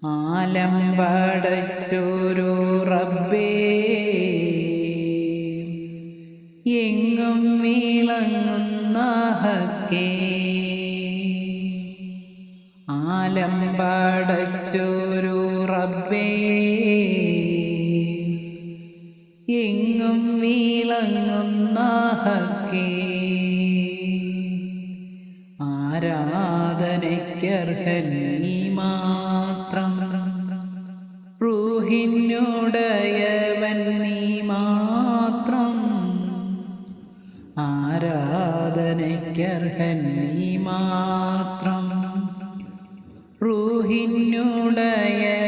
ആലം റബ്ബേ എങ്ങും വീളങ്ങുന്ന ഹക്കേ ആലം റബ്ബേ എങ്ങും വീളങ്ങുന്ന ഹക്കേ ആരാധനയ്ക്കർഹൻ ആരാധനയ്ക്കർഹൻ നീ മാത്രം. റൂഹിനുടയവൻ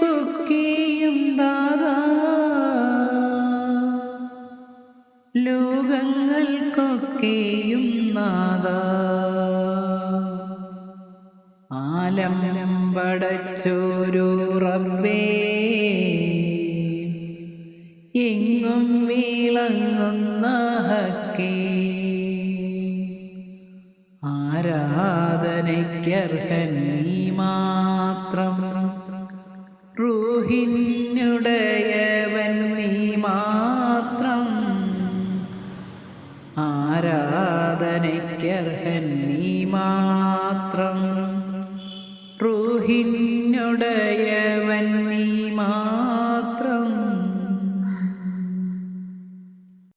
ലോകങ്ങൾക്കൊക്കെയും നാദാ. ആലം പടച്ചോരോറവേ റബ്ബേ എങ്ങും വീളങ്ങുന്ന ഹക്കേ. ആരാധനയ്ക്കർഹൻ നീ മാത്രം. റൂഹിനുടയവൻ ആരാധനയ്ക്കർഹൻ നീ മാത്രം. റൂഹിനുടയ